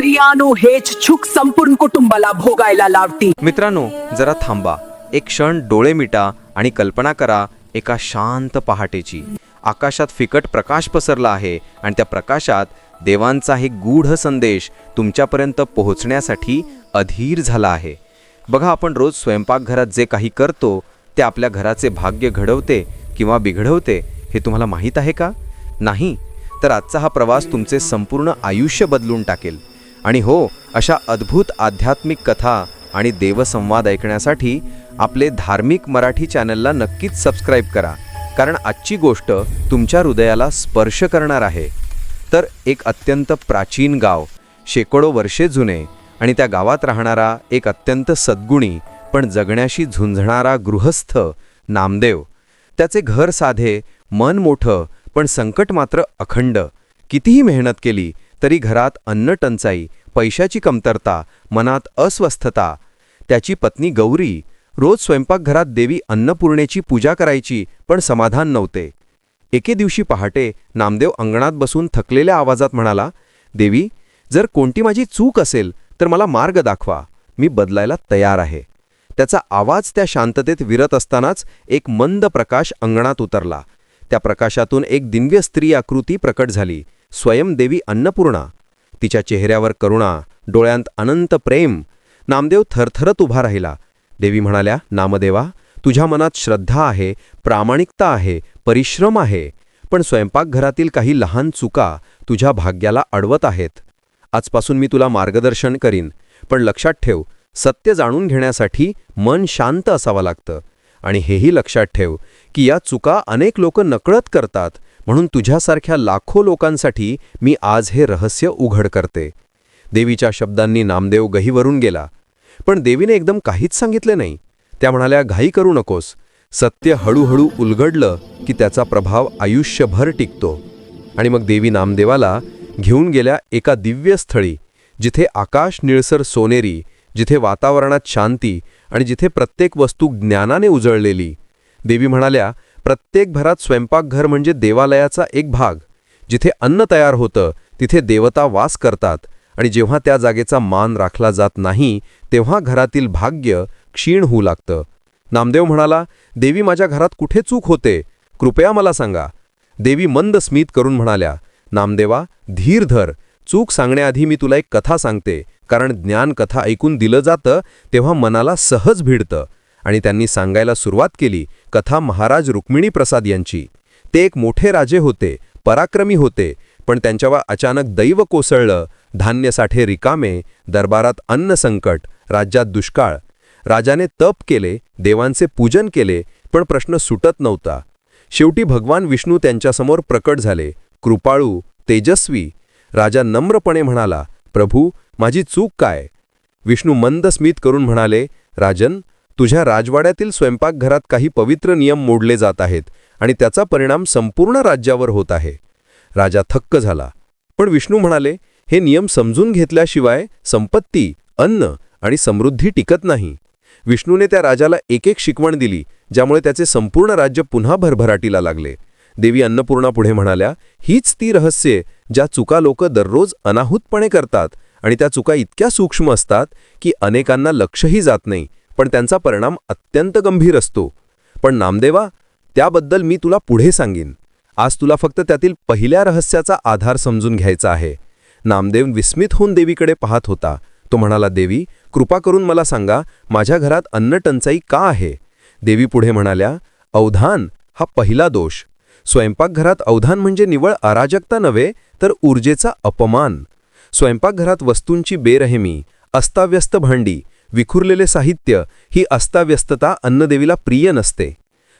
स्त्रियानो हेच छुक संपूर्ण कुटुंबाला भोगायला लावती. मित्रांनो जरा थांबा. एक क्षण डोळे मिटा आणि कल्पना करा एका शांत पहाटेची. आकाशात फिकट प्रकाश पसरला आहे आणि त्या प्रकाशात देवांचा हे गूढ संदेश तुमच्यापर्यंत पोहोचण्यासाठी अधीर झाला आहे. बघा आपण रोज स्वयंपाकघरात जे काही करतो ते आपल्या घराचे भाग्य घडवते किंवा बिघडवते हे तुम्हाला माहीत आहे का? नाही. तर आजचा हा प्रवास तुमचे संपूर्ण आयुष्य बदलून टाकेल. आणि हो अशा अद्भुत आध्यात्मिक कथा आणि देवसंवाद ऐकण्यासाठी आपले धार्मिक मराठी चॅनलला नक्कीच सबस्क्राईब करा. कारण आजची गोष्ट तुमच्या हृदयाला स्पर्श करणार आहे. तर एक अत्यंत प्राचीन गाव शेकडो वर्षे जुने आणि त्या गावात राहणारा एक अत्यंत सद्गुणी पण जगण्याशी झुंजणारा गृहस्थ नामदेव. त्याचे घर साधे मन मोठं पण संकट मात्र अखंड. कितीही मेहनत केली तरी घरात अन्न टंचाई पैशाची कमतरता मनात अस्वस्थता त्याची पत्नी गौरी रोज स्वयंपाकघरात देवी अन्नपूर्णेची पूजा करायची पण समाधान नव्हते. एके दिवशी पहाटे नामदेव अंगणात बसून थकलेल्या आवाजात म्हणाला देवी जर कोणती माझी चूक असेल तर मला मार्ग दाखवा. मी बदलायला तयार आहे. त्याचा आवाज त्या शांततेत विरत असतानाच एक मंद प्रकाश अंगणात उतरला. त्या प्रकाशातून एक दिव्य स्त्री आकृती प्रकट झाली. स्वयंदेवी अन्नपूर्णा. तिच्या चेहऱ्यावर करुणा डोळ्यांत अनंत प्रेम. नामदेव थरथरत उभा राहिला. देवी म्हणाल्या नामदेवा तुझ्या मनात श्रद्धा आहे प्रामाणिकता आहे परिश्रम आहे. पण स्वयंपाकघरातील काही लहान चुका तुझ्या भाग्याला अडवत आहेत. आजपासून मी तुला मार्गदर्शन करीन. पण लक्षात ठेव सत्य जाणून घेण्यासाठी मन शांत असावं लागतं. आणि हेही लक्षात ठेव की या चुका अनेक लोक नकळत करतात. म्हणून तुझ्यासारख्या लाखो लोकांसाठी मी आज हे रहस्य उघड करते. देवीच्या शब्दांनी नामदेव गहीवरून गेला. पण देवीने एकदम काहीच सांगितले नाही. त्या म्हणाल्या घाई करू नकोस. सत्य हळूहळू उलगडलं की त्याचा प्रभाव आयुष्यभर टिकतो. आणि मग देवी नामदेवाला घेऊन गेल्या एका दिव्य स्थळी जिथे आकाश निळसर सोनेरी जिथे वातावरणात शांती आणि जिथे प्रत्येक वस्तू ज्ञानाने उजळलेली. देवी म्हणाल्या प्रत्येक घरात स्वयंपाकघर म्हणजे देवालयाचा एक भाग. जिथे अन्न तयार होतं तिथे देवता वास करतात आणि जेव्हा त्या जागेचा मान राखला जात नाही तेव्हा घरातील भाग्य क्षीण होऊ लागतं. नामदेव म्हणाला देवी माझ्या घरात कुठे चूक होते? कृपया मला सांगा. देवी मंद स्मित करून म्हणाल्या नामदेवा धीर धर. चूक सांगण्याआधी मी तुला एक कथा सांगते. कारण ज्ञान कथा ऐकून दिलं जातं तेव्हा मनाला सहज भिडतं. आणि त्यांनी सांगायला सुरुवात केली कथा महाराज रुक्मिणी प्रसाद यांची. ते एक मोठे राजे होते पराक्रमी होते पण त्यांच्यावर अचानक दैव कोसळलं धान्यसाठे रिकामे दरबारात अन्न संकट राज्यात दुष्काळ. राजाने तप केले देवांचे पूजन केले पण प्रश्न सुटत नव्हता. शेवटी भगवान विष्णू त्यांच्यासमोर प्रकट झाले कृपाळू तेजस्वी. राजा नम्रपणे म्हणाला प्रभू माझी चूक काय? विष्णू मंद स्मित करून म्हणाले राजन तुझ्या राजवाड्यातील स्वयंपाकघरात काही पवित्र नियम मोडले जात आहेत आणि त्याचा परिणाम संपूर्ण राज्यावर होत आहे. राजा थक्क झाला. पण विष्णू म्हणाले हे नियम समजून घेतल्याशिवाय संपत्ती अन्न आणि समृद्धी टिकत नाही. विष्णूने त्या राजाला एक एक शिकवण दिली ज्यामुळे त्याचे संपूर्ण राज्य पुन्हा भरभराटीला लागले. देवी अन्नपूर्णा पुढे म्हणाल्या हीच ती रहस्ये ज्या चुका लोक दररोज अनाहूतपणे करतात आणि त्या चुका इतक्या सूक्ष्म असतात की अनेकांना लक्षही जात नाही. पण त्यांचा परिणाम अत्यंत गंभीर असतो. पण नामदेवा त्याबद्दल मी तुला पुढे सांगेन. आज तुला फक्त त्यातील पहिल्या रहस्याचा आधार समजून घ्यायचा आहे. नामदेव विस्मित होऊन देवीकडे पाहत होता. तो म्हणाला देवी कृपा करून मला सांगा माझ्या घरात अन्नटंचाई का आहे? देवी पुढे म्हणाल्या अवधान हा पहिला दोष. स्वयंपाकघरात अवधान म्हणजे निवळ अराजकता नव्हे तर ऊर्जेचा अपमान. स्वयंपाकघरात वस्तूंची बेरहमी अस्ताव्यस्त भांडी विखुरलेले साहित्य ही अस्ताव्यस्तता अन्नदेवीला प्रिय नसते.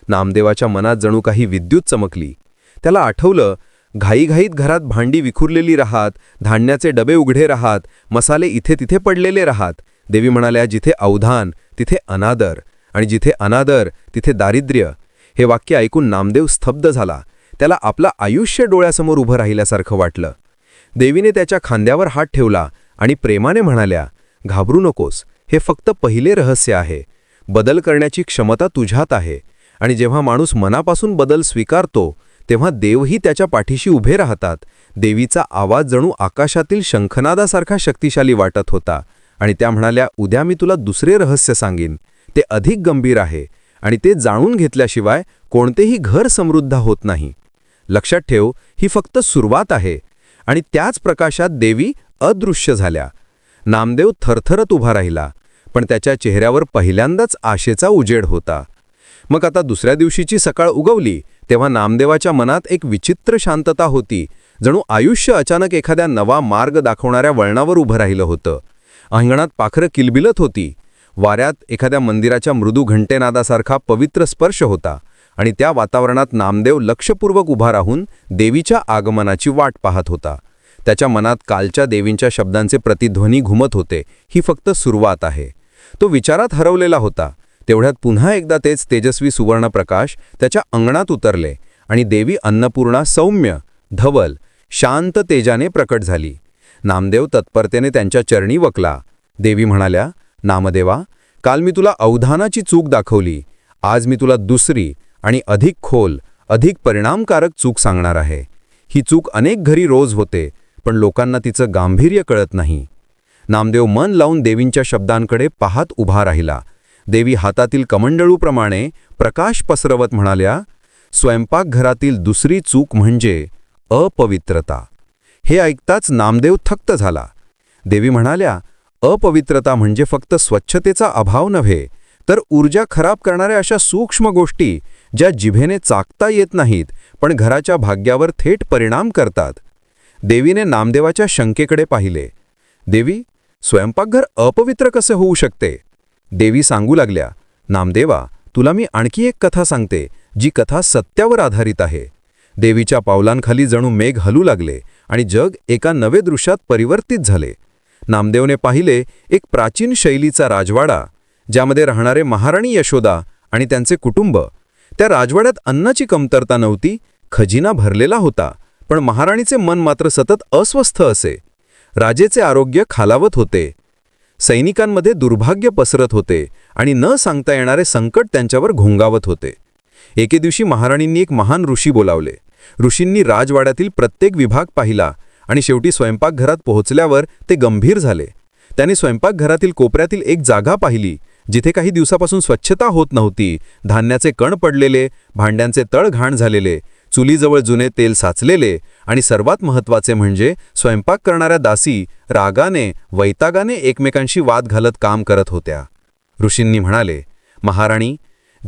नामदेवाच्या मनात जणू काही विद्युत चमकली. त्याला आठवलं घाईघाईत घरात भांडी विखुरलेली राहात धान्याचे डबे उघडे राहात मसाले इथे तिथे पडलेले राहात. देवी म्हणाल्या जिथे अवधान तिथे अनादर. आणि जिथे अनादर तिथे दारिद्र्य. हे वाक्य ऐकून नामदेव स्तब्ध झाला. त्याला आपलं आयुष्य डोळ्यासमोर उभं राहिल्यासारखं वाटलं. देवीने त्याच्या खांद्यावर हात ठेवला आणि प्रेमाने म्हणाल्या घाबरू नकोस. हे फक्त पहिले रहस्य आहे. बदल करण्याची क्षमता तुझ्यात आहे. आणि जेव्हा माणूस मनापासून बदल स्वीकारतो तेव्हा देवही त्याच्या पाठीशी उभे राहतात. देवीचा आवाज जणू आकाशातील शंखनादासारखा शक्तिशाली वाटत होता. आणि त्या म्हणाल्या उद्या मी तुला दुसरे रहस्य सांगीन. ते अधिक गंभीर आहे. आणि ते जाणून घेतल्याशिवाय कोणतेही घर समृद्ध होत नाही. लक्षात ठेव ही फक्त सुरुवात आहे. आणि त्याच प्रकाशात देवी अदृश्य झाल्या. नामदेव थरथरत उभा राहिला. पण त्याच्या चेहऱ्यावर पहिल्यांदाच आशेचा उजेड होता. मग आता दुसऱ्या दिवशीची सकाळ उगवली तेव्हा नामदेवाच्या मनात एक विचित्र शांतता होती. जणू आयुष्य अचानक एखाद्या नवा मार्ग दाखवणाऱ्या वळणावर उभं राहिलं होतं. अंगणात पाखरं किलबिलत होती. वाऱ्यात एखाद्या मंदिराच्या मृदू घंटेनादासारखा पवित्र स्पर्श होता आणि त्या वातावरणात नामदेव लक्षपूर्वक उभा राहून देवीच्या आगमनाची वाट पाहत होता. त्याच्या मनात कालच्या देवींच्या शब्दांचे प्रतिध्वनी घुमत होते. ही फक्त सुरुवात आहे. तो विचारात हरवलेला होता. तेवढ्यात पुन्हा एकदा तेच तेजस्वी सुवर्णप्रकाश त्याच्या अंगणात उतरले आणि देवी अन्नपूर्णा सौम्य धवल शांत तेजाने प्रकट झाली. नामदेव तत्परतेने त्यांच्या चरणी वकला. देवी म्हणाल्या नामदेवा काल मी तुला अवधानाची चूक दाखवली. आज मी तुला दुसरी आणि अधिक खोल अधिक परिणामकारक चूक सांगणार आहे. ही चूक अनेक घरी रोज होते पण लोकांना तिचं गांभीर्य कळत नाही. नामदेव मन लावून देवींच्या शब्दांकडे पाहत उभा राहिला. देवी हातातील कमंडळूप्रमाणे प्रकाश पसरवत म्हणाल्या स्वयंपाकघरातील दुसरी चूक म्हणजे अपवित्रता. हे ऐकताच नामदेव थक्त झाला. देवी म्हणाल्या अपवित्रता म्हणजे फक्त स्वच्छतेचा अभाव नव्हे तर ऊर्जा खराब करणाऱ्या अशा सूक्ष्म गोष्टी ज्या जिभेने चाकता येत नाहीत पण घराच्या भाग्यावर थेट परिणाम करतात. देवीने नामदेवाच्या शंकेकडे पाहिले. देवी स्वयंपाकघर अपवित्र कसे होऊ शकते? देवी सांगू लागल्या नामदेवा तुला मी आणखी एक कथा सांगते जी कथा सत्यावर आधारित आहे. देवीच्या पावलांखाली जणू मेघ हलू लागले आणि जग एका नवे दृश्यात परिवर्तित झाले. नामदेवने पाहिले एक प्राचीन शैलीचा राजवाडा ज्यामध्ये राहणारे महाराणी यशोदा आणि त्यांचे कुटुंब. त्या राजवाड्यात अन्नाची कमतरता नव्हती खजिना भरलेला होता पण महाराणीचे मन मात्र सतत अस्वस्थ असे. राजेचे आरोग्य खालावत होते. सैनिकांमध्ये दुर्भाग्य पसरत होते आणि न सांगता येणारे संकट त्यांच्यावर घोंगावत होते. एके दिवशी महाराणींनी एक महान ऋषी बोलावले. ऋषींनी राजवाड्यातील प्रत्येक विभाग पाहिला आणि शेवटी स्वयंपाकघरात पोहोचल्यावर ते गंभीर झाले. त्यांनी स्वयंपाकघरातील कोपऱ्यातील एक जागा पाहिली जिथे काही दिवसापासून स्वच्छता होत नव्हती धान्याचे कण पडलेले भांड्यांचे तळ घाण झालेले चुलीजवळ जुने तेल साचलेले आणि सर्वात महत्त्वाचे म्हणजे स्वयंपाक करणाऱ्या दासी रागाने वैतागाने एकमेकांशी वाद घालत काम करत होत्या. ऋषींनी म्हणाले महाराणी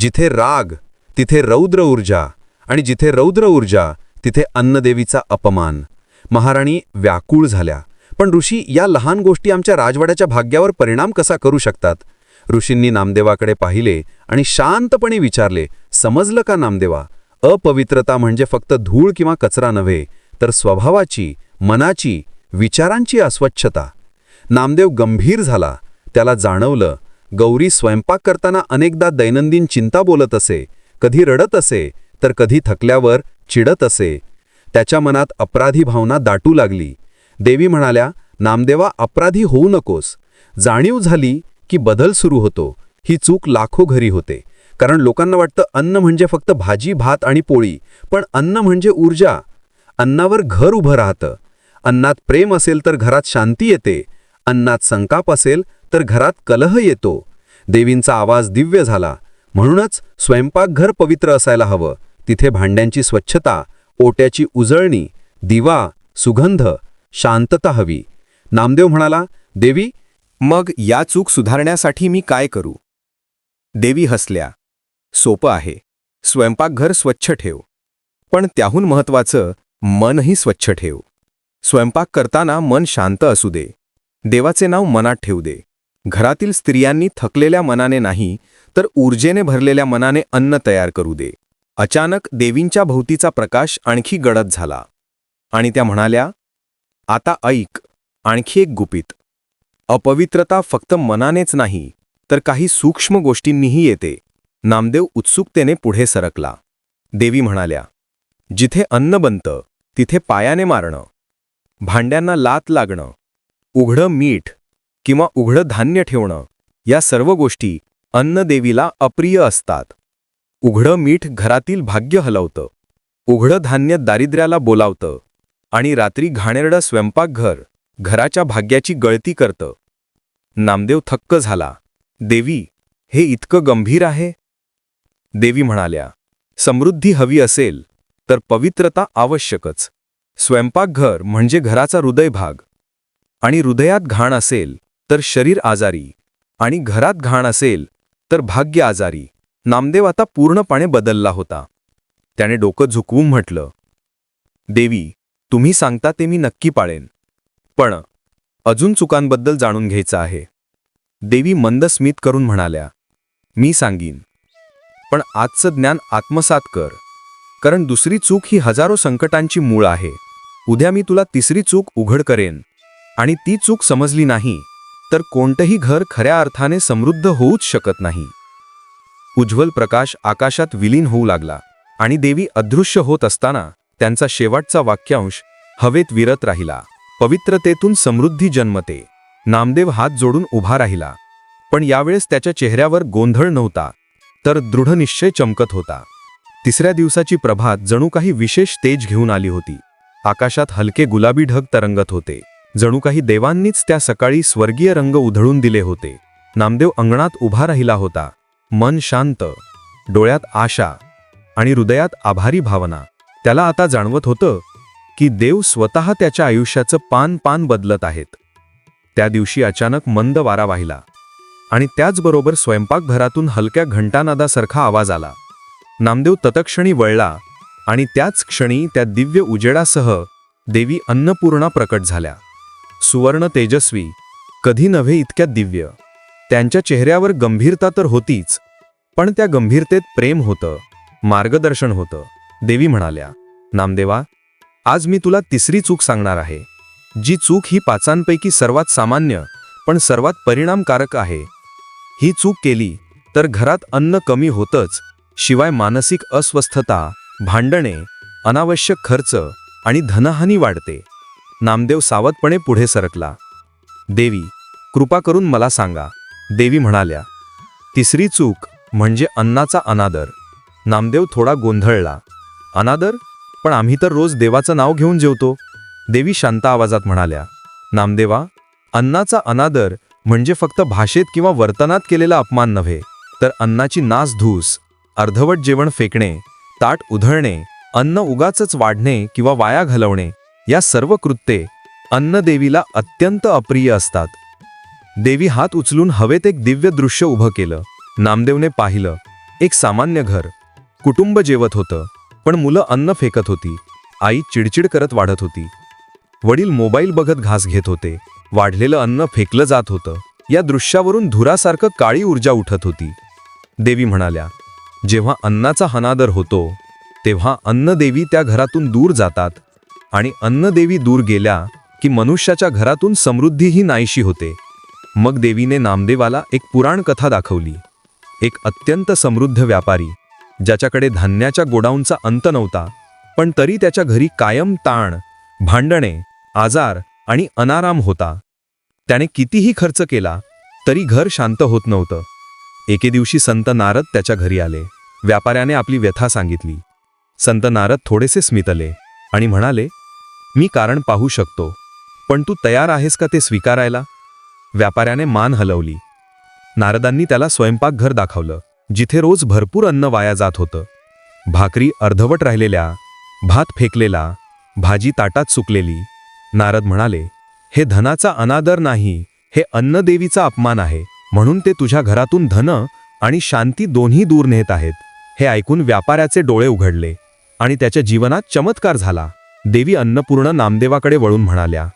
जिथे राग तिथे रौद्र ऊर्जा आणि जिथे रौद्र ऊर्जा तिथे अन्नदेवीचा अपमान. महाराणी व्याकुळ झाल्या. पण ऋषी या लहान गोष्टी आमच्या राजवाड्याच्या भाग्यावर परिणाम कसा करू शकतात? ऋषींनी नामदेवाकडे पाहिले आणि शांतपणे विचारले समजलं का नामदेवा? अपवित्रता म्हणजे फक्त धूळ किंवा कचरा नव्हे तर स्वभावाची मनाची विचारांची अस्वच्छता. नामदेव गंभीर झाला. त्याला जाणवलं गौरी स्वयंपाक करताना अनेकदा दैनंदिन चिंता बोलत असे कधी रडत असे तर कधी थकल्यावर चिडत असे. त्याच्या मनात अपराधी भावना दाटू लागली. देवी म्हणाल्या नामदेवा अपराधी होऊ नकोस. जाणीव झाली की बदल सुरू होतो. ही चूक लाखो घरी होते. कारण लोकांना वाटतं अन्न म्हणजे फक्त भाजी भात आणि पोळी पण अन्न म्हणजे ऊर्जा. अन्नावर घर उभं राहतं. अन्नात प्रेम असेल तर घरात शांती येते. अन्नात संताप असेल तर घरात कलह येतो. देवींचा आवाज दिव्य झाला. म्हणूनच स्वयंपाकघर पवित्र असायला हवं. तिथे भांड्यांची स्वच्छता ओट्याची उजळणी दिवा सुगंध शांतता हवी. नामदेव म्हणाला देवी मग या चूक सुधारण्यासाठी मी काय करू? देवी हसल्या. सोपं आहे. स्वयंपाकघर स्वच्छ ठेव. पण त्याहून महत्वाचं मनही स्वच्छ ठेव. स्वयंपाक करताना मन शांत असू दे. देवाचे नाव मनात ठेवू दे. घरातील स्त्रियांनी थकलेल्या मनाने नाही तर ऊर्जेने भरलेल्या मनाने अन्न तयार करू दे. अचानक देवींच्या भोवतीचा प्रकाश आणखी गडद झाला. आणि त्या म्हणाल्या आता ऐक आणखी एक गुपित. अपवित्रता फक्त मनानेच नाही तर काही सूक्ष्म गोष्टींनीही येते. नामदेव उत्सुकतेने पुढे सरकला. देवी म्हणाल्या जिथे अन्न बनतं तिथे पायाने मारणं. भांड्यांना लात लागणं. उघडं मीठ किंवा उघडं धान्य ठेवणं. या सर्व गोष्टी अन्नदेवीला अप्रिय असतात. उघडं मीठ घरातील भाग्य हलवतं. उघडं धान्य दारिद्र्याला बोलावतं. आणि रात्री घाणेरडं स्वयंपाकघर घराच्या भाग्याची गळती करतं. नामदेव थक्क झाला देवी हे इतकं गंभीर आहे? देवी म्हणाल्या समृद्धी हवी असेल तर पवित्रता आवश्यकच. स्वयंपाकघर म्हणजे घराचा हृदयभाग. आणि हृदयात घाण असेल तर शरीर आजारी. आणि घरात घाण असेल तर भाग्य आजारी. नामदेव आता पूर्णपणे बदलला होता. त्याने डोकं झुकवून म्हटलं देवी तुम्ही सांगता ते मी नक्की पाळेन. पण अजून चुकांबद्दल जाणून घ्यायचं आहे. देवी मंद स्मित करून म्हणाल्या मी सांगीन. पण आजचं ज्ञान आत्मसात कर. कारण दुसरी चूक ही हजारो संकटांची मूळ आहे. उद्या मी तुला तिसरी चूक उघड करेन. आणि ती चूक समजली नाही तर कोणतंही घर खऱ्या अर्थाने समृद्ध होऊच शकत नाही. उज्ज्वल प्रकाश आकाशात विलीन होऊ लागला आणि देवी अदृश्य होत असताना त्यांचा शेवटचा वाक्यांश हवेत विरत राहिला. पवित्रतेतून समृद्धी जन्मते. नामदेव हात जोडून उभा राहिला. पण यावेळेस त्याच्या चेहऱ्यावर गोंधळ नव्हता. तर दृढनिश्चय चमकत होता. तिसऱ्या दिवसाची प्रभात जणू काही विशेष तेज घेऊन आली होती. आकाशात हलके गुलाबी ढग तरंगत होते. जणू काही देवांनीच त्या सकाळी स्वर्गीय रंग उधळून दिले होते. नामदेव अंगणात उभा राहिला होता. मन शांत डोळ्यात आशा आणि हृदयात आभारी भावना. त्याला आता जाणवत होतं की देव स्वतः त्याच्या आयुष्याचं पान पान बदलत आहेत. त्या दिवशी अचानक मंद वारा वाहिला. आणि त्याचबरोबर स्वयंपाकघरातून हलक्या घंटानादासारखा आवाज आला. नामदेव ततक्षणी वळला आणि त्याच क्षणी त्या दिव्य उजेडासह देवी अन्नपूर्णा प्रकट झाल्या. सुवर्ण तेजस्वी कधी नव्हे इतक्या दिव्य. त्यांच्या चेहऱ्यावर गंभीरता तर होतीच पण त्या गंभीरतेत प्रेम होतं मार्गदर्शन होतं. देवी म्हणाल्या नामदेवा आज मी तुला तिसरी चूक सांगणार आहे. जी चूक ही पाचांपैकी सर्वात सामान्य पण सर्वात परिणामकारक आहे. ही चूक केली तर घरात अन्न कमी होतच शिवाय मानसिक अस्वस्थता भांडणे अनावश्यक खर्च आणि धनहानी वाढते. नामदेव सावधपणे पुढे सरकला. देवी कृपा करून मला सांगा. देवी म्हणाल्या तिसरी चूक म्हणजे अन्नाचा अनादर. नामदेव थोडा गोंधळला अनादर? पण आम्ही तर रोज देवाचं नाव घेऊन जेवतो. देवी शांत आवाजात म्हणाल्या नामदेवा अन्नाचा अनादर म्हणजे फक्त भाषेत किंवा वर्तनात केलेला अपमान नव्हे तर अन्नाची नासधूस अर्धवट जेवण फेकणे ताट उधळणे अन्न उगाचच वाढणे किंवा वाया घालवणे या सर्व कृत्ये अन्नदेवीला अत्यंत अप्रिय असतात. देवी हात उचलून हवेत एक दिव्य दृश्य उभं केलं. नामदेवने पाहिलं एक सामान्य घर. कुटुंब जेवत होतं पण मुलं अन्न फेकत होती. आई चिडचिड करत वाढत होती. वडील मोबाईल बघत घास घेत होते. वाढलेलं अन्न फेकलं जात होतं. या दृश्यावरून धुरासारखं काळी ऊर्जा उठत होती. देवी म्हणाल्या जेव्हा अन्नाचा हनादर होतो तेव्हा अन्नदेवी त्या घरातून दूर जातात आणि अन्नदेवी दूर गेल्या की मनुष्याच्या घरातून समृद्धीही नाहीशी होते. मग देवीने नामदेवाला एक पुराण कथा दाखवली. एक अत्यंत समृद्ध व्यापारी ज्याच्याकडे धान्याच्या गोडाऊनचा अंत नव्हता पण तरी त्याच्या घरी कायम ताण भांडणे आजार आणि अनाराम होता. त्याने कितीही खर्च केला तरी घर शांत होत नव्हतं. एके दिवशी संत नारद त्याच्या घरी आले. व्यापाऱ्याने आपली व्यथा सांगितली. संत नारद थोडेसे स्मितले आणि म्हणाले मी कारण पाहू शकतो पण तू तयार आहेस का ते स्वीकारायला? व्यापाऱ्याने मान हलवली. नारदांनी त्याला स्वयंपाकघर दाखवलं जिथे रोज भरपूर अन्न वाया जात होतं. भाकरी अर्धवट राहिलेल्या भात फेकलेला भाजी ताटात सुकलेली नारद म्हणाले हे धनाचा अनादर नाही हे अन्नदेवीचा अपमान आहे. म्हणून ते तुझ्या घरातून धन आणि शांती दोन्ही दूर नेत आहेत. हे ऐकून व्यापाऱ्याचे डोळे उघडले आणि त्याच्या जीवनात चमत्कार झाला. देवी अन्नपूर्ण नामदेवाकडे वळून म्हणाल्या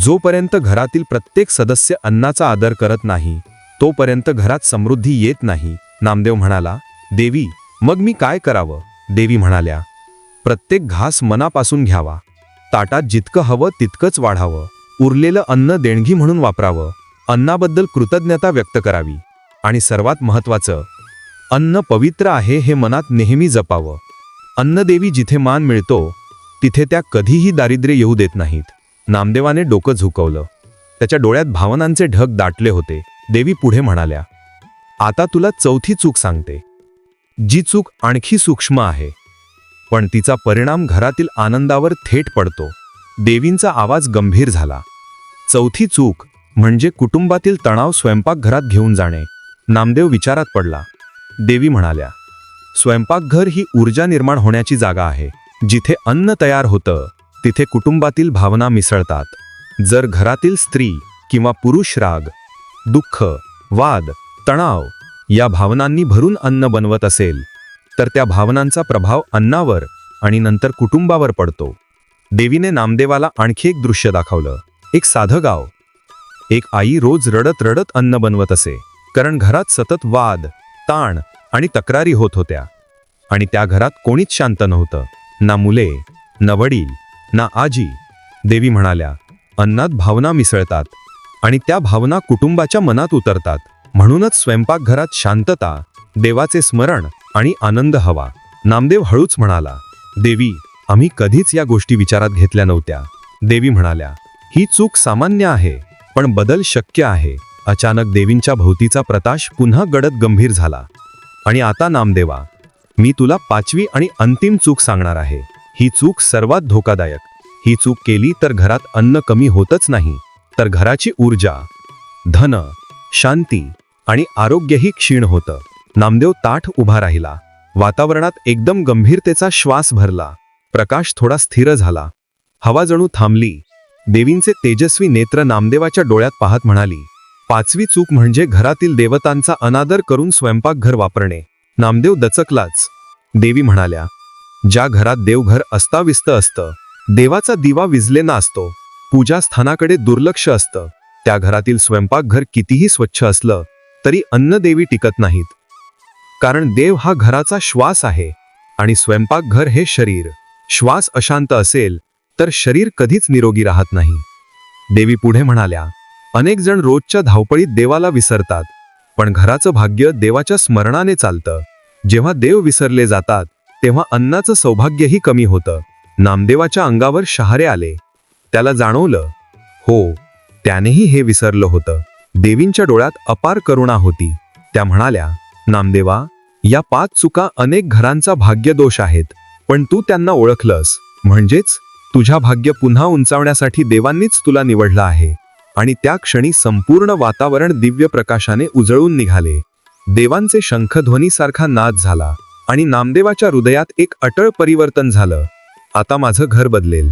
जोपर्यंत घरातील प्रत्येक सदस्य अन्नाचा आदर करत नाही तोपर्यंत घरात समृद्धी येत नाही. नामदेव म्हणाला देवी मग मी काय करावं? देवी म्हणाल्या प्रत्येक घास मनापासून घ्यावा. ताटात जितकं हवं तितकंच वाढावं. उरलेलं अन्न देणगी म्हणून वापरावं. अन्नाबद्दल कृतज्ञता व्यक्त करावी. आणि सर्वात महत्वाचं अन्न पवित्र आहे हे मनात नेहमी जपावं. अन्नदेवी जिथे मान मिळतो तिथे त्या कधीही दारिद्र्य येऊ देत नाहीत. नामदेवाने डोकं झुकवलं. त्याच्या डोळ्यात भावनांचे ढग दाटले होते. देवी पुढे म्हणाल्या आता तुला चौथी चूक सांगते. जी चूक आणखी सूक्ष्म आहे. पण तिचा परिणाम घरातील आनंदावर थेट पडतो. देवींचा आवाज गंभीर झाला. चौथी चूक म्हणजे कुटुंबातील तणाव स्वयंपाकघरात घेऊन जाणे. नामदेव विचारात पडला. देवी म्हणाल्या स्वयंपाकघर ही ऊर्जा निर्माण होण्याची जागा आहे. जिथे अन्न तयार होतं तिथे कुटुंबातील भावना मिसळतात. जर घरातील स्त्री किंवा पुरुष राग दुःख वाद तणाव या भावनांनी भरून अन्न बनवत असेल तर त्या भावनांचा प्रभाव अन्नावर आणि नंतर कुटुंबावर पडतो. देवीने नामदेवाला आणखी एक दृश्य दाखवलं. एक साधं गाव. एक आई रोज रडत रडत अन्न बनवत असे. कारण घरात सतत वाद ताण आणि तक्रारी होत होत्या. आणि त्या घरात कोणीच शांत नव्हतं. ना मुले ना वडील ना आजी. देवी म्हणाल्या अन्नात भावना मिसळतात आणि त्या भावना कुटुंबाच्या मनात उतरतात. म्हणूनच स्वयंपाकघरात शांतता देवाचे स्मरण आणि आनंद हवा. नामदेव हळूच म्हणाला देवी आम्ही कधीच या गोष्टी विचारात घेतल्या नव्हत्या. देवी म्हणाल्या ही चूक सामान्य आहे पण बदल शक्य आहे. अचानक देवींच्या भोवतीचा प्रकाश पुन्हा गडद गंभीर झाला. आणि आता नामदेवा मी तुला पाचवी आणि अंतिम चूक सांगणार आहे. ही चूक सर्वात धोकादायक. ही चूक केली तर घरात अन्न कमी होतच नाही तर घराची ऊर्जा धन शांती आणि आरोग्यही क्षीण होतं. नामदेव ताठ उभा राहिला. वातावरणात एकदम गंभीरतेचा श्वास भरला. प्रकाश थोडा स्थिर झाला. हवा जणू थांबली. देवींचे तेजस्वी नेत्र नामदेवाच्या डोळ्यात पाहत म्हणाली पाचवी चूक म्हणजे घरातील देवतांचा अनादर करून स्वयंपाकघर वापरणे. नामदेव दचकलाच. देवी म्हणाल्या ज्या घरात देवघर अस्ताविस्त असतं देवाचा दिवा विजलेला असतो. पूजास्थानाकडे दुर्लक्ष असतं. त्या घरातील स्वयंपाकघर कितीही स्वच्छ असलं तरी अन्नदेवी टिकत नाहीत. कारण देव हा घराचा श्वास आहे आणि स्वयंपाकघर हे शरीर. श्वास अशांत असेल तर शरीर कधीच निरोगी राहत नाही. देवी पुढे म्हणाल्या अनेक जण रोजच्या धावपळीत देवाला विसरतात पण घराचं भाग्य देवाच्या स्मरणाने चालतं. जेव्हा देव विसरले जातात तेव्हा अन्नाचं सौभाग्यही कमी होतं. नामदेवाच्या अंगावर शहारे आले. त्याला जाणवलं हो त्यानेही हे विसरलं होतं. देवींच्या डोळ्यात अपार करुणा होती. त्या म्हणाल्या नामदेवा या पाच चुका अनेक घरांचा भाग्यदोष आहेत पण तू त्यांना ओळखलंस. म्हणजेच तुझ्या भाग्य पुन्हा उंचावण्यासाठी देवांनीच तुला निवडलं आहे. आणि त्या क्षणी संपूर्ण वातावरण दिव्य प्रकाशाने उजळून निघाले. देवांचे शंखध्वनीसारखा नाद झाला आणि नामदेवाच्या हृदयात एक अटळ परिवर्तन झालं. आता माझं घर बदलेल.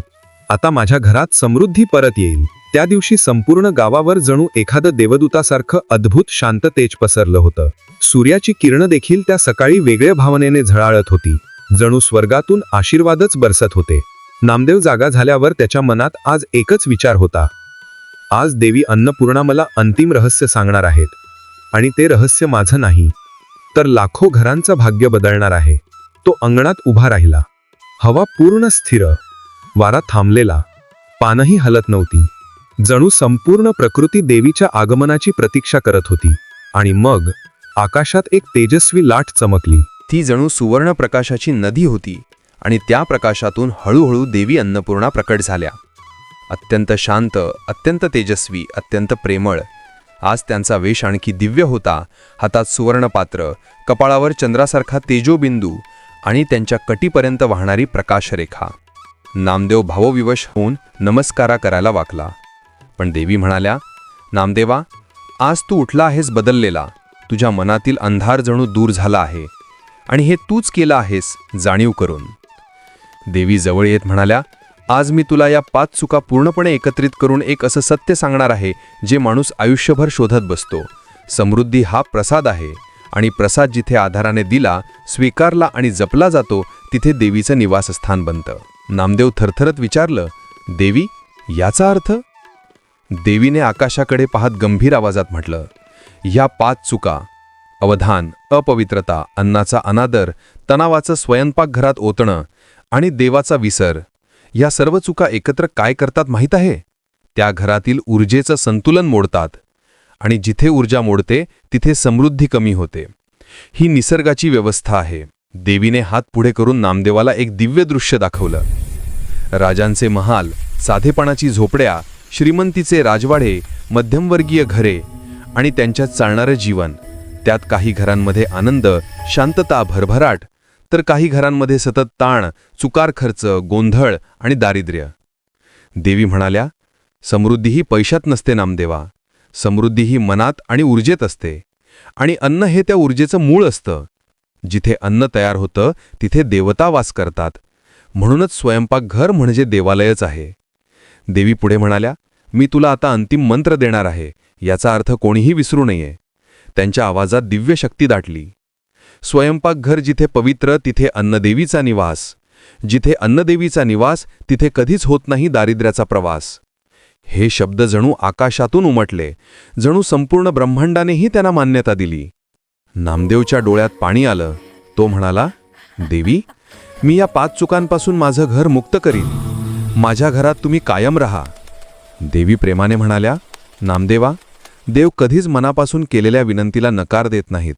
आता माझ्या घरात समृद्धी परत येईल. त्या दिवशी संपूर्ण गावावर जणू एखादं देवदूतासारखं अद्भुत शांत तेज पसरलं होतं. सूर्याची किरणं देखील त्या सकाळी वेगळ्या भावनेने झळाळत होती. जणू स्वर्गातून आशीर्वादच बरसत होते. नामदेव जागा झाल्यावर त्याच्या मनात आज एकच विचार होता. आज देवी अन्नपूर्णा मला अंतिम रहस्य सांगणार आहेत. आणि ते रहस्य माझं नाही. तर लाखो घरांचं भाग्य बदलणार आहे. तो अंगणात उभा राहिला. हवा पूर्ण स्थिर. वारा थांबलेला. पानही हलत नव्हती. जणू संपूर्ण प्रकृती देवीच्या आगमनाची प्रतीक्षा करत होती आणि मग आकाशात एक तेजस्वी लाट चमकली. ती जणू सुवर्ण प्रकाशाची नदी होती आणि त्या प्रकाशातून हळूहळू देवी अन्नपूर्णा प्रकट झाल्या. अत्यंत शांत अत्यंत तेजस्वी अत्यंत प्रेमळ. आज त्यांचा वेश आणखी दिव्य होता हातात सुवर्णपात्र कपाळावर चंद्रासारखा तेजोबिंदू आणि त्यांच्या कटीपर्यंत वाहणारी प्रकाशरेखा. नामदेव भावविवश होऊन नमस्कारा करायला वाकला. पण देवी म्हणाल्या नामदेवा आज तू उठला आहेस बदललेला. तुझ्या मनातील अंधार जणू दूर झाला आहे आणि हे तूच केलं आहेस जाणीव करून. देवी जवळ येत म्हणाल्या आज मी तुला या पाच चुका पूर्णपणे एकत्रित करून एक असं सत्य सांगणार आहे जे माणूस आयुष्यभर शोधत बसतो. समृद्धी हा प्रसाद आहे आणि प्रसाद जिथे आधाराने दिला स्वीकारला आणि जपला जातो तिथे देवीचं निवासस्थान बनतं. नामदेव थरथरत विचारलं देवी याचा अर्थ? देवीने आकाशाकडे पाहत गंभीर आवाजात म्हटलं ह्या पाच चुका अवधान अपवित्रता अन्नाचा अनादर तणावाचं स्वयंपाकघरात ओतणं आणि देवाचा विसर या सर्व चुका एकत्र काय करतात माहीत आहे? त्या घरातील ऊर्जेचं संतुलन मोडतात आणि जिथे ऊर्जा मोडते तिथे समृद्धी कमी होते. ही निसर्गाची व्यवस्था आहे. देवीने हात पुढे करून नामदेवाला एक दिव्य दृश्य दाखवलं. राजांचे महाल साधेपणाची झोपड्या श्रीमंतीचे राजवाडे मध्यमवर्गीय घरे आणि त्यांच्यात चालणारं जीवन. त्यात काही घरांमध्ये आनंद शांतता भरभराट तर काही घरांमध्ये सतत ताण चुकार खर्च गोंधळ आणि दारिद्र्य. देवी म्हणाल्या समृद्धी ही पैशात नसते नामदेवा. समृद्धी ही मनात आणि ऊर्जेत असते. आणि अन्न हे त्या ऊर्जेचं मूळ असतं. जिथे अन्न तयार होतं तिथे देवता वास करतात. म्हणूनच स्वयंपाकघर म्हणजे देवालयच आहे. देवी पुढे म्हणाल्या मी तुला आता अंतिम मंत्र देणार आहे याचा अर्थ कोणीही विसरू नये. त्यांच्या आवाजात दिव्य शक्ती दाटली. स्वयंपाकघर जिथे पवित्र तिथे अन्नदेवीचा निवास. जिथे अन्नदेवीचा निवास तिथे कधीच होत नाही दारिद्र्याचा प्रवास. हे शब्द जणू आकाशातून उमटले. जणू संपूर्ण ब्रह्मांडानेही त्यांना मान्यता दिली. नामदेवच्या डोळ्यात पाणी आलं. तो म्हणाला देवी मी या पाच चुकांपासून माझं घर मुक्त करीन. माझ्या घरात तुम्ही कायम राहा. देवी प्रेमाने म्हणाल्या नामदेवा देव कधीच मनापासून केलेल्या विनंतीला नकार देत नाहीत.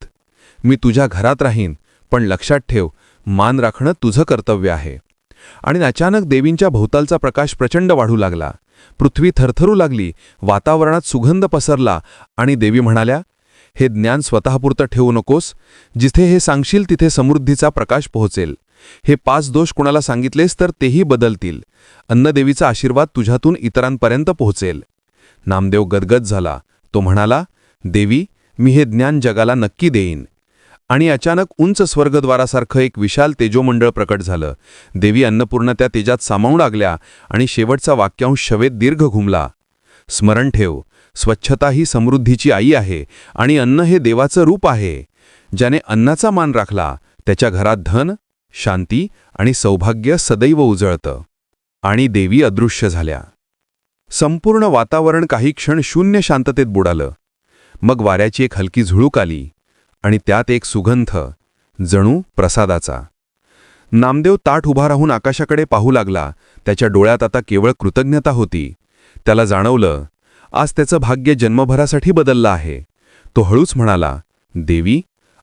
मी तुझ्या घरात राहीन पण लक्षात ठेव मान राखणं तुझं कर्तव्य आहे. आणि अचानक देवींच्या भोवतालचा प्रकाश प्रचंड वाढू लागला. पृथ्वी थरथरू लागली वातावरणात सुगंध पसरला आणि देवी म्हणाल्या हे ज्ञान स्वतःपुरतं ठेवू नकोस. जिथे हे सांगशील तिथे समृद्धीचा प्रकाश पोहोचेल. हे पाच दोष कुणाला सांगितलेस तर तेही बदलतील. अन्नदेवीचा आशीर्वाद तुझ्यातून इतरांपर्यंत पोहोचेल. नामदेव गदगद झाला. तो म्हणाला देवी मी हे ज्ञान जगाला नक्की देईन. आणि अचानक उंच स्वर्गद्वारासारखं एक विशाल तेजोमंडळ प्रकट झालं. देवी अन्नपूर्ण त्या तेजात सामावून लागल्या आणि शेवटचा वाक्यांश शवेत दीर्घ घुमला. स्मरण ठेव स्वच्छता ही समृद्धीची आई आहे आणि अन्न हे देवाचं रूप आहे. ज्याने अन्नाचा मान राखला त्याच्या घरात धन शांती आणि सौभाग्य सदैव उजळतं. आणि देवी अदृश्य झाल्या. संपूर्ण वातावरण काही क्षण शून्य शांततेत बुडालं. मग वाऱ्याची एक हलकी झुळूक आली. आणि त्यात एक सुगंध जणू प्रसादाचा. नामदेव ताठ उभा राहून आकाशाकडे पाहू लागला. त्याच्या डोळ्यात आता केवळ कृतज्ञता होती. त्याला जाणवलं आज त्याचं भाग्य जन्मभरासाठी बदललं आहे. तो हळूच म्हणाला देवी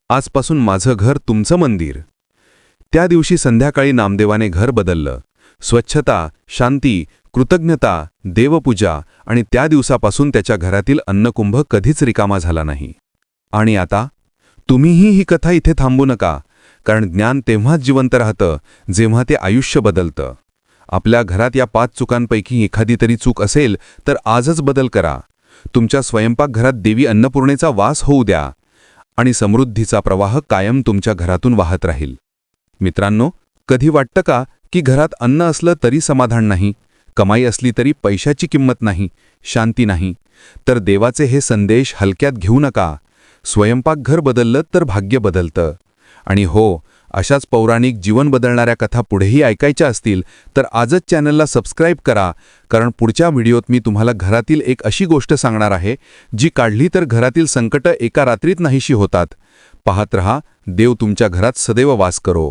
आजपासून माझं घर तुमचं मंदिर. त्या दिवशी संध्याकाळी नामदेवाने घर बदललं. स्वच्छता शांती कृतज्ञता देवपूजा आणि त्या दिवसापासून त्याच्या घरातील अन्नकुंभ कधीच रिकामा झाला नाही. आणि आता? तुम्हीही ही कथा इथे थांबू नका कारण ज्ञान तेव्हाच जिवंत राहतं जेव्हा ते आयुष्य बदलतं. आपल्या घरात या पाच चुकांपैकी एखादी तरी चूक असेल तर आजच बदल करा. तुमच्या स्वयंपाकघरात देवी अन्नपूर्णेचा वास होऊ द्या. आणि समृद्धीचा प्रवाह कायम तुमच्या घरातून वाहत राहील. मित्रांनो कधी वाटतं का की घरात अन्न असलं तरी समाधान नाही? कमाई असली तरी पैशाची किंमत नाही शांती नाही. तर देवाचे हे संदेश हलक्यात घेऊ नका. स्वयंपाकघर बदललं तर भाग्य बदलतं. आणि हो अशाच पौराणिक जीवन बदलणाऱ्या कथा पुढेही ऐकायच्या असतील तर आजच चॅनलला सबस्क्राईब करा. कारण पुढच्या व्हिडिओत मी तुम्हाला घरातील एक अशी गोष्ट सांगणार आहे जी काढली तर घरातील संकटं एका रात्रीत नाहीशी होतात. पाहत रहा देव तुमच्या घरात सदैव वास करो.